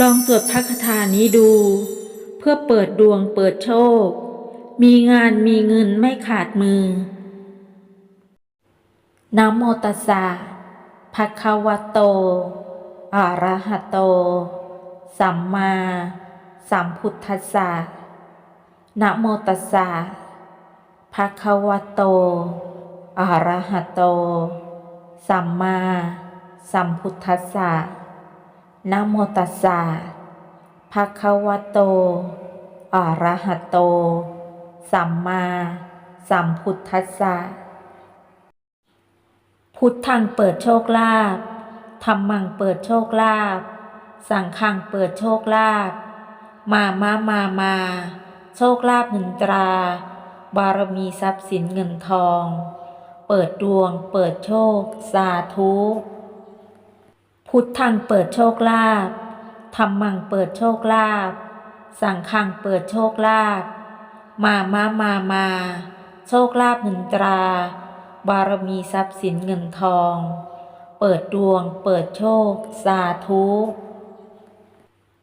ลองสวดพระคาถานี้ดู เพื่อเปิดดวงเปิดโชค มีงานมีเงินไม่ขาดมือนะโมตัสสะภะคะวะโต อะระหะโต สัมมาสัมพุทธัสสะนะโมตัสสะภะคะวะโต อะระหะโต สัมมาสัมพุทธัสสะ นะโมตัสสะภะคะวะโต อะระหะโต สัมมาสัมพุทธัสสะ พุทธังเปิดโชคลาภธรรมังเปิดโชคลาภ สังฆังเปิดโชคลาภ มามามามา โชคลาภหนึ่งตรา บารมีทรัพย์สินเงินทอง เปิดดวง เปิดโชค สาธุ พุทธังเปิดโชคลาภธรรมังเปิดโชคลาภสังฆังเปิดโชคลาภมามามามา โชคลาภหนึ่งตรา บารมีทรัพย์สินเงินทอง เปิดดวง เปิดโชค สาธุ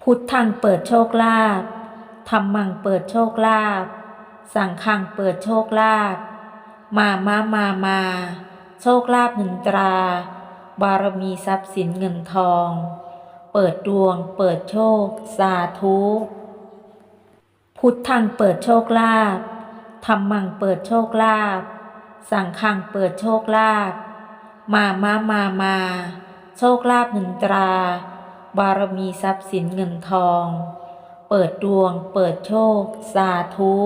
พุทธังเปิดโชคลาภธรรมังเปิดโชคลาภสังฆังเปิดโชคลาภมามามามา โชคลาภหนึ่งตรา บารมีทรัพย์สินเงินทอง เปิดดวง เปิดโชค สาธุพุทธังเปิดโชคลาภธรรมังเปิดโชคลาภสังฆังเปิดโชคลาภมามามามา โชคลาภหนึ่งตรา บารมีทรัพย์สินเงินทอง เปิดดวง เปิดโชค สาธุ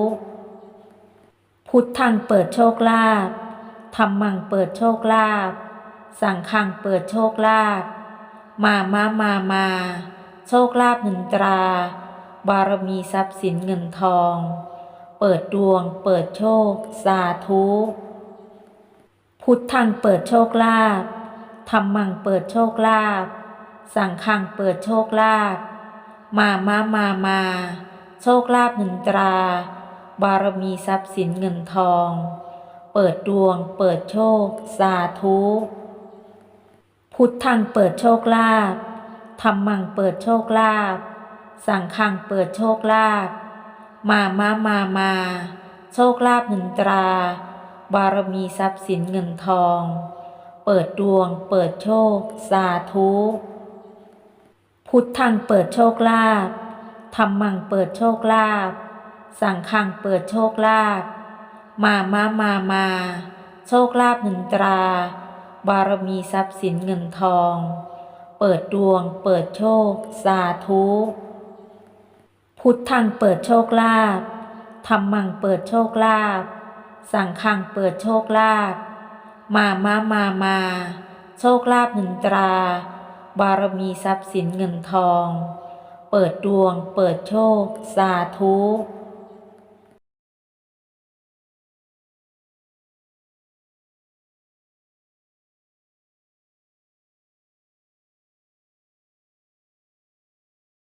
พุทธังเปิดโชคลาภธรรมังเปิดโชคลาภ สั่งฆังเปิดโชคลาภมามามามา โชคลาภหนึ่งตรา บารมีทรัพย์สินเงินทอง เปิดดวง เปิดโชค สาธุ พุทธังเปิดโชคลาภธรรมังเปิดโชคลาภสั่งฆังเปิดโชคลาภมามามามา โชคลาภหนึ่งตรา บารมีทรัพย์สินเงินทอง เปิดดวง เปิดโชค สาธุ พุทธังเปิดโชคลาภธรรมังเปิดโชคลาภสังฆังเปิดโชคลาภมามามามา โชคลาภหนึ่งตรา บารมีทรัพย์สินเงินทอง เปิดดวง เปิดโชค สาธุ พุทธังเปิดโชคลาภธรรมังเปิดโชคลาภสังฆังเปิดโชคลาภมามามามา โชคลาภหนึ่งตรา บารมีทรัพย์สินเงินทอง เปิดดวง เปิดโชค สาธุ พุทธังเปิดโชคลาภธรรมังเปิดโชคลาภสังฆังเปิดโชคลาภมามามามา โชคลาภหนึ่งตรา บารมีทรัพย์สินเงินทอง เปิดดวง เปิดโชค สาธุ